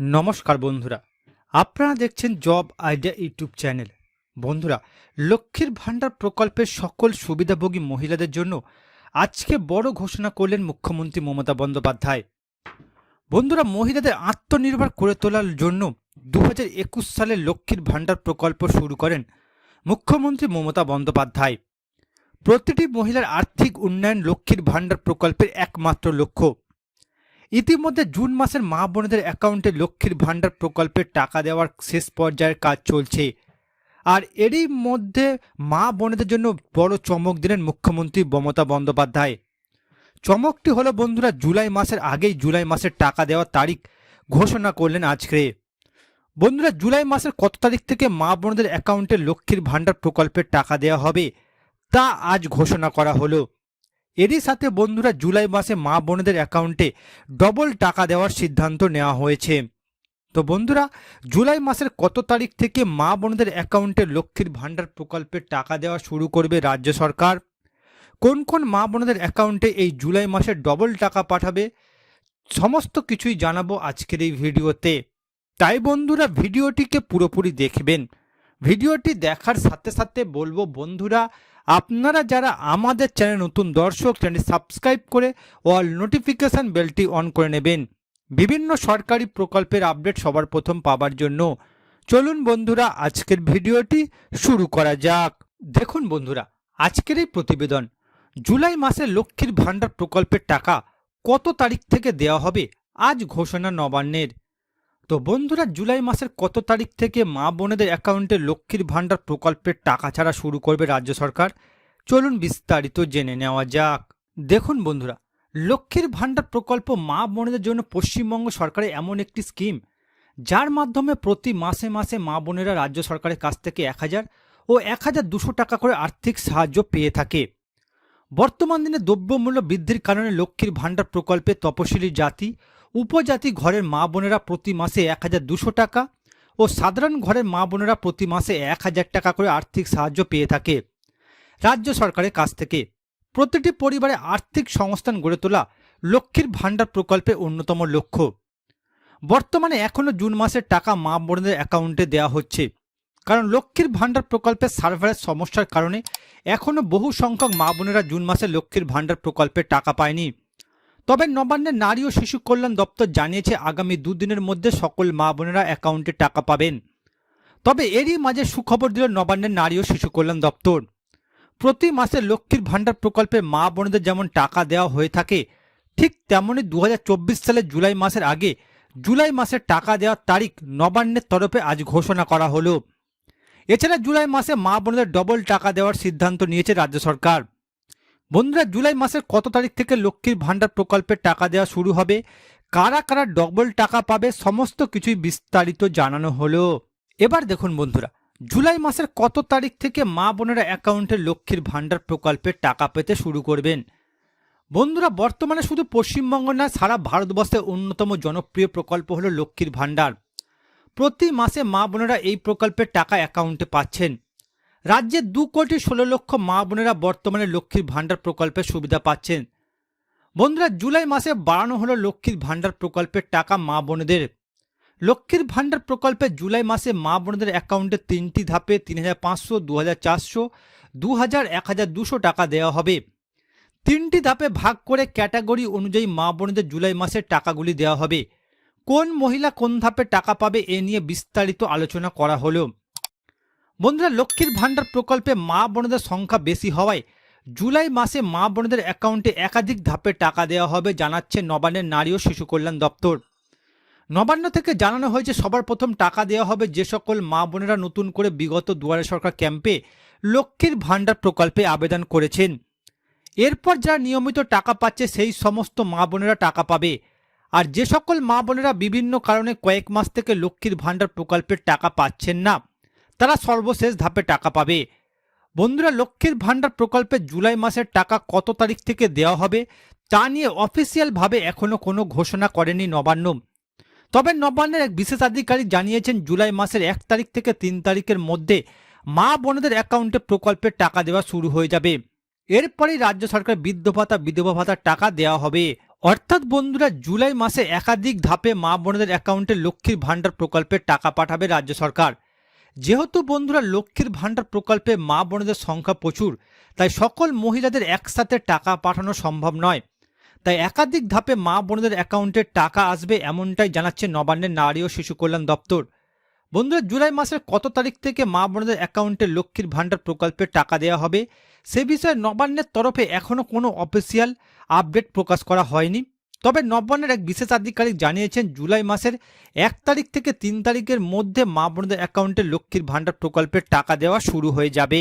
নমস্কার বন্ধুরা। আপনারা দেখছেন জব আইডিয়া ইউটিউব চ্যানেল। বন্ধুরা, লক্ষ্মীর ভাণ্ডার প্রকল্পের সকল সুবিধাভোগী মহিলাদের জন্য আজকে বড় ঘোষণা করলেন মুখ্যমন্ত্রী মমতা বন্দ্যোপাধ্যায়। বন্ধুরা, মহিলাদের আত্মনির্ভর করে তোলার জন্য দু সালে লক্ষ্মীর ভাণ্ডার প্রকল্প শুরু করেন মুখ্যমন্ত্রী মমতা বন্দ্যোপাধ্যায়। প্রতিটি মহিলার আর্থিক উন্নয়ন লক্ষ্মীর ভাণ্ডার প্রকল্পের একমাত্র লক্ষ্য। ইতিমধ্যে জুন মাসের মা বোনদের অ্যাকাউন্টে লক্ষ্মীর ভাণ্ডার প্রকল্পের টাকা দেওয়ার শেষ পর্যায়ের কাজ চলছে। আর এরই মধ্যে মা বোনেদের জন্য বড় চমক দিলেন মুখ্যমন্ত্রী মমতা বন্দ্যোপাধ্যায়। চমকটি হলো, বন্ধুরা, জুলাই মাসের আগেই জুলাই মাসের টাকা দেওয়ার তারিখ ঘোষণা করলেন আজকে। বন্ধুরা, জুলাই মাসের কত তারিখ থেকে মা বোনদের অ্যাকাউন্টে লক্ষ্মীর ভাণ্ডার প্রকল্পের টাকা দেওয়া হবে তা আজ ঘোষণা করা হলো। এরই সাথে বন্ধুরা জুলাই মাসে মা বোনেদের অ্যাকাউন্টে ডবল টাকা দেওয়ার সিদ্ধান্ত নেওয়া হয়েছে। তো বন্ধুরা, জুলাই মাসের কত তারিখ থেকে মা বোনদের অ্যাকাউন্টে লক্ষ্মীর ভাণ্ডার প্রকল্পের টাকা দেওয়া শুরু করবে রাজ্য সরকার? কোন কোন মা বোনদের অ্যাকাউন্টে এই জুলাই মাসে ডবল টাকা পাঠাবে? সমস্ত কিছুই জানাব আজকের এই ভিডিওতে। তাই বন্ধুরা, ভিডিওটিকে পুরোপুরি দেখবেন। ভিডিওটি দেখার সাথে সাথে বলব বন্ধুরা আপনারা যারা আমাদের চ্যানেল নতুন দর্শক চ্যানেল সাবস্ক্রাইব করে অল নোটিফিকেশান বেলটি অন করে নেবেন। বিভিন্ন সরকারি প্রকল্পের আপডেট সবার প্রথম পাবার জন্য। চলুন বন্ধুরা, আজকের ভিডিওটি শুরু করা যাক। দেখুন বন্ধুরা, আজকের এই প্রতিবেদন। জুলাই মাসে লক্ষ্মীর ভাণ্ডার প্রকল্পের টাকা কত তারিখ থেকে দেওয়া হবে? আজ ঘোষণা নবান্নের। তো বন্ধুরা, জুলাই মাসের কত তারিখ থেকে মা বোনেদের অ্যাকাউন্টে লক্ষ্মীর ভাণ্ডার প্রকল্পের টাকা ছাড়া শুরু করবে রাজ্য সরকার? চলুন বিস্তারিত জেনে নেওয়া যাক। দেখুন বন্ধুরা, লক্ষ্মীর ভাণ্ডার প্রকল্প মা বোনেদের জন্য পশ্চিমবঙ্গ সরকারের এমন একটি স্কিম, যার মাধ্যমে প্রতি মাসে মাসে মা বোনেরা রাজ্য সরকারের কাছ থেকে এক হাজার ও এক হাজার দুশো টাকা করে আর্থিক সাহায্য পেয়ে থাকে। বর্তমান দিনে দ্রব্যমূল্য বৃদ্ধির কারণে লক্ষ্মীর ভাণ্ডার প্রকল্পে তপশিলি জাতি উপজাতি ঘরের মা বোনেরা প্রতি মাসে এক হাজার দুশো টাকা ও সাধারণ ঘরের মা বোনেরা প্রতি মাসে এক হাজার টাকা করে আর্থিক সাহায্য পেয়ে থাকে রাজ্য সরকারের কাছ থেকে। প্রতিটি পরিবারে আর্থিক সংস্থান গড়ে তোলা লক্ষ্মীর ভাণ্ডার প্রকল্পের অন্যতম লক্ষ্য। বর্তমানে এখনও জুন মাসের টাকা মা বোনদের অ্যাকাউন্টে দেওয়া হচ্ছে। কারণ লক্ষ্মীর ভাণ্ডার প্রকল্পের সার্ভারের সমস্যার কারণে এখনও বহু সংখ্যক মা বোনেরা জুন মাসে লক্ষ্মীর ভাণ্ডার প্রকল্পে টাকা পায়নি। তবে নবান্নের নারী ও শিশু কল্যাণ দপ্তর জানিয়েছে আগামী দুদিনের মধ্যে সকল মা বোনেরা অ্যাকাউন্টে টাকা পাবেন। তবে এরই মাঝে সুখবর দিল নবান্নের নারী ও শিশু কল্যাণ দপ্তর। প্রতি মাসে লক্ষ্মীর ভাণ্ডার প্রকল্পে মা বোনদের যেমন টাকা দেওয়া হয়ে থাকে, ঠিক তেমনই দু সালের জুলাই মাসের আগে জুলাই মাসের টাকা দেওয়ার তারিখ নবান্নের তরফে আজ ঘোষণা করা হলো। এছাড়া জুলাই মাসে মা বোনদের ডবল টাকা দেওয়ার সিদ্ধান্ত নিয়েছে রাজ্য সরকার। বন্ধুরা, জুলাই মাসের কত তারিখ থেকে লক্ষ্মীর ভাণ্ডার প্রকল্পের টাকা দেওয়া শুরু হবে? কারা কারা ডবল টাকা পাবে? সমস্ত কিছুই বিস্তারিত জানানো হলো। এবার দেখুন বন্ধুরা, জুলাই মাসের কত তারিখ থেকে মা বোনেরা অ্যাকাউন্টে লক্ষ্মীর ভাণ্ডার প্রকল্পের টাকা পেতে শুরু করবেন? বন্ধুরা, বর্তমানে শুধু পশ্চিমবঙ্গ না সারা ভারতবর্ষের অন্যতম জনপ্রিয় প্রকল্প হলো লক্ষ্মীর ভাণ্ডার। প্রতি মাসে মা বোনেরা এই প্রকল্পের টাকা অ্যাকাউন্টে পাচ্ছেন। রাজ্যের দু কোটি ষোলো লক্ষ মা বোনেরা বর্তমানে লক্ষ্মীর ভাণ্ডার প্রকল্পের সুবিধা পাচ্ছেন। বন্ধুরা, জুলাই মাসে বাড়ানো হলো লক্ষ্মীর ভাণ্ডার প্রকল্পের টাকা মা বোনেদের। লক্ষ্মীর ভাণ্ডার প্রকল্পে জুলাই মাসে মা বোনেদের অ্যাকাউন্টে তিনটি ধাপে তিন হাজার পাঁচশো, দু হাজার চারশো, দু হাজার, এক হাজার দুশো টাকা দেওয়া হবে। তিনটি ধাপে ভাগ করে ক্যাটাগরি অনুযায়ী মা বোনেদের জুলাই মাসের টাকাগুলি দেওয়া হবে। কোন মহিলা কোন ধাপে টাকা পাবে এ নিয়ে বিস্তারিত আলোচনা করা হলো। বন্ধুরা, লক্ষ্মীর ভাণ্ডার প্রকল্পে মা বোনদের সংখ্যা বেশি হওয়ায় জুলাই মাসে মা বোনদের অ্যাকাউন্টে একাধিক ধাপে টাকা দেওয়া হবে, জানাচ্ছে নবান্নের নারী ও শিশু কল্যাণ দপ্তর। নবান্ন থেকে জানানো হয়েছে, সবার প্রথম টাকা দেওয়া হবে যে সকল মা বোনেরা নতুন করে বিগত দুয়ারে সরকার ক্যাম্পে লক্ষ্মীর ভাণ্ডার প্রকল্পে আবেদন করেছেন। এরপর যারা নিয়মিত টাকা পাচ্ছে, সেই সমস্ত মা বোনেরা টাকা পাবে। আর যে সকল মা বোনেরা বিভিন্ন কারণে কয়েক মাস থেকে লক্ষ্মীর ভাণ্ডার প্রকল্পের টাকা পাচ্ছেন না। তারা সর্বশেষ ধাপে টাকা পাবে। বন্ধুরা, লক্ষ্মীর ভাণ্ডার প্রকল্পে জুলাই মাসের টাকা কত তারিখ থেকে দেওয়া হবে তা নিয়ে অফিসিয়ালভাবে এখনও কোনো ঘোষণা করেনি নবান্ন। তবে নবান্নের এক বিশেষ আধিকারিক জানিয়েছেন, জুলাই মাসের এক তারিখ থেকে তিন তারিখের মধ্যে মা বোনদের অ্যাকাউন্টে প্রকল্পের টাকা দেওয়া শুরু হয়ে যাবে। এরপরেই রাজ্য সরকার বৃদ্ধ ভাতা বিধবা ভাতার টাকা দেওয়া হবে। অর্থাৎ বন্ধুরা, জুলাই মাসে একাধিক ধাপে মা বোনদের অ্যাকাউন্টে লক্ষ্মীর ভাণ্ডার প্রকল্পের টাকা পাঠাবে রাজ্য সরকার। যেহেতু বন্ধুরা লক্ষ্মীর ভাণ্ডার প্রকল্পে মা বোনদের সংখ্যা প্রচুর, তাই সকল মহিলাদের একসাথে টাকা পাঠানো সম্ভব নয়। তাই একাধিক ধাপে মা বোনদের অ্যাকাউন্টে টাকা আসবে এমনটাই জানাচ্ছে নবান্নের নারী ও শিশু কল্যাণ দপ্তর। বন্ধুরা, জুলাই মাসের কত তারিখ থেকে মা বোনদের অ্যাকাউন্টে লক্ষ্মীর ভাণ্ডার প্রকল্পে টাকা দেওয়া হবে, সে বিষয়ে নবান্নের তরফে এখনও কোনো অফিসিয়াল আপডেট প্রকাশ করা হয়নি। তবে নবান্নের এক বিশেষ আধিকারিক জানিয়েছেন, জুলাই মাসের এক তারিখ থেকে তিন তারিখের মধ্যে মা বোনদের অ্যাকাউন্টে লক্ষ্মীর ভাণ্ডার প্রকল্পের টাকা দেওয়া শুরু হয়ে যাবে।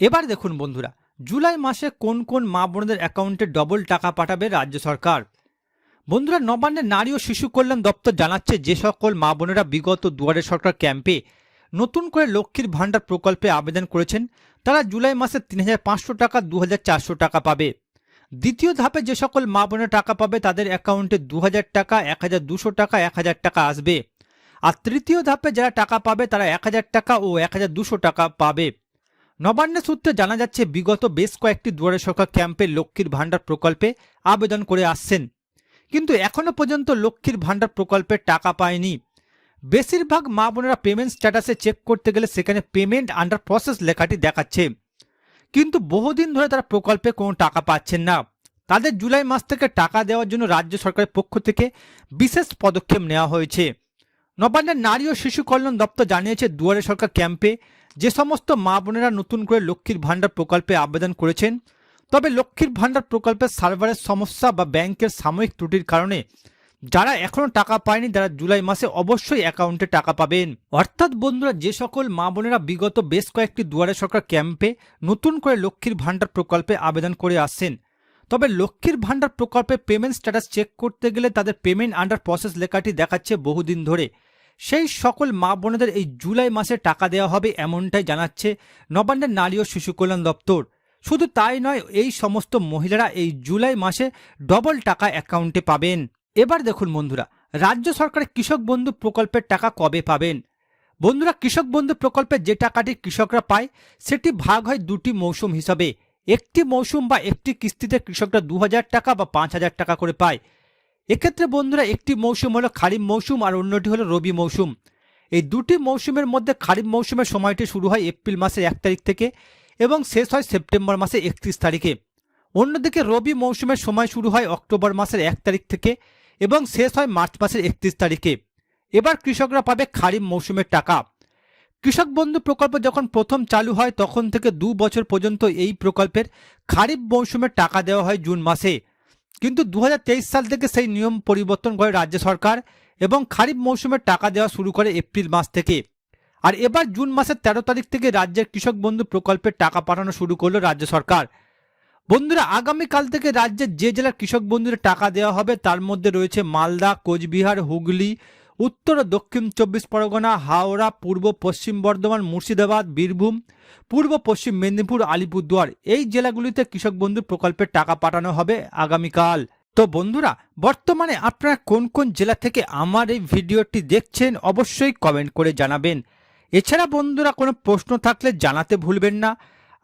এবার দেখুন বন্ধুরা, জুলাই মাসে কোন কোন মা বোনদের অ্যাকাউন্টে ডবল টাকা পাঠাবে রাজ্য সরকার? বন্ধুরা, নবান্নের নারী ও শিশু কল্যাণ দপ্তর জানাচ্ছে, যে সকল মা বোনেরা বিগত দুয়ারে সরকার ক্যাম্পে নতুন করে লক্ষ্মীর ভাণ্ডার প্রকল্পে আবেদন করেছেন, তারা জুলাই মাসে তিন হাজার পাঁচশো টাকা, দু হাজার চারশো টাকা পাবে। দ্বিতীয় ধাপে যে সকল মা বোনের টাকা পাবে, তাদের অ্যাকাউন্টে দু হাজার টাকা এক টাকা এক হাজার টাকা আসবে। আর তৃতীয় ধাপে যারা টাকা পাবে, তারা এক হাজার টাকা ও এক টাকা পাবে। নবান্নের সূত্রে জানা যাচ্ছে, বিগত বেশ কয়েকটি দুয়ারে সরকার ক্যাম্পে লক্ষ্মীর ভাণ্ডার প্রকল্পে আবেদন করে আসছেন। কিন্তু এখনও পর্যন্ত লক্ষ্মীর ভাণ্ডার প্রকল্পের টাকা পায়নি। বেশিরভাগ মা বোনেরা পেমেন্ট স্ট্যাটাসে চেক করতে গেলে সেখানে পেমেন্ট আন্ডার প্রসেস লেখাটি দেখাচ্ছে। কিন্তু বহুদিন ধরে তারা প্রকল্পে কোনো টাকা পাচ্ছেন না। তাদের জুলাই মাস থেকে টাকা দেওয়ার জন্য রাজ্য সরকারের পক্ষ থেকে বিশেষ পদক্ষেপ নেওয়া হয়েছে। নবান্নের নারী ও শিশু কল্যাণ দপ্তর জানিয়েছে, দুয়ারে সরকার ক্যাম্পে যে সমস্ত মা বোনেরা নতুন করে লক্ষ্মীর ভাণ্ডার প্রকল্পে আবেদন করেছেন, তবে লক্ষ্মীর ভাণ্ডার প্রকল্পের সার্ভারের সমস্যা বা ব্যাংকের সাময়িক ত্রুটির কারণে যারা এখনও টাকা পায়নি তারা জুলাই মাসে অবশ্যই অ্যাকাউন্টে টাকা পাবেন। অর্থাৎ বন্ধুরা, যে সকল মা বোনেরা বিগত বেশ কয়েকটি দুয়ারে সরকার ক্যাম্পে নতুন করে লক্ষ্মীর ভাণ্ডার প্রকল্পে আবেদন করে আসছেন। তবে লক্ষ্মীর ভাণ্ডার প্রকল্পে পেমেন্ট স্ট্যাটাস চেক করতে গেলে তাদের পেমেন্ট আন্ডার প্রসেস লেখাটি দেখাচ্ছে বহুদিন ধরে। সেই সকল মা বোনেদের এই জুলাই মাসে টাকা দেওয়া হবে এমনটাই জানাচ্ছে নবান্নের নারী ও শিশু কল্যাণ দপ্তর। শুধু তাই নয়, এই সমস্ত মহিলারা এই জুলাই মাসে ডবল টাকা অ্যাকাউন্টে পাবেন। এবার দেখুন বন্ধুরা, রাজ্য সরকারের কৃষক বন্ধু প্রকল্পের টাকা কবে পাবেন? বন্ধুরা, কৃষক বন্ধু প্রকল্পে যে টাকাটি কৃষকরা পায়, সেটি ভাগ হয় দুটি মৌসুম হিসাবে। একটি মৌসুম বা একটি কিস্তিতে কৃষকরা দু হাজার টাকা বা পাঁচ হাজার টাকা করে পায়। এক্ষেত্রে বন্ধুরা, একটি মৌসুম হলো খারিফ মৌসুম আর অন্যটি হলো রবি মৌসুম। এই দুটি মৌসুমের মধ্যে খারিফ মৌসুমের সময়টি শুরু হয় এপ্রিল মাসের এক তারিখ থেকে এবং শেষ হয় সেপ্টেম্বর মাসের একত্রিশ তারিখে। অন্যদিকে রবি মৌসুমের সময় শুরু হয় অক্টোবর মাসের এক তারিখ থেকে এবং শেষ হয় মার্চ মাসের একত্রিশ তারিখে। এবার কৃষকরা পাবে খারিফ মৌসুমের টাকা। কৃষক বন্ধু প্রকল্প যখন প্রথম চালু হয়, তখন থেকে দু বছর পর্যন্ত এই প্রকল্পের খারিফ মৌসুমের টাকা দেওয়া হয় জুন মাসে। কিন্তু দু হাজার তেইশ সাল থেকে সেই নিয়ম পরিবর্তন করে রাজ্য সরকার এবং খারিফ মৌসুমের টাকা দেওয়া শুরু করে এপ্রিল মাস থেকে। আর এবার জুন মাসের তেরো তারিখ থেকে রাজ্যের কৃষক বন্ধু প্রকল্পের টাকা পাঠানো শুরু করল রাজ্য সরকার। বন্ধুরা, আগামীকাল থেকে রাজ্যের যে জেলার কৃষক বন্ধুদের টাকা দেওয়া হবে, তার মধ্যে রয়েছে মালদা, কোচবিহার, হুগলি, উত্তর ও দক্ষিণ চব্বিশ পরগনা, হাওড়া, পূর্ব পশ্চিম বর্ধমান, মুর্শিদাবাদ, বীরভূম, পূর্ব পশ্চিম মেদিনীপুর, আলিপুরদুয়ার। এই জেলাগুলিতে কৃষক বন্ধু প্রকল্পের টাকা পাঠানো হবে আগামীকাল। তো বন্ধুরা, বর্তমানে আপনারা কোন কোন জেলা থেকে আমার এই ভিডিওটি দেখছেন, অবশ্যই কমেন্ট করে জানাবেন। এছাড়া বন্ধুরা, কোনো প্রশ্ন থাকলে জানাতে ভুলবেন না।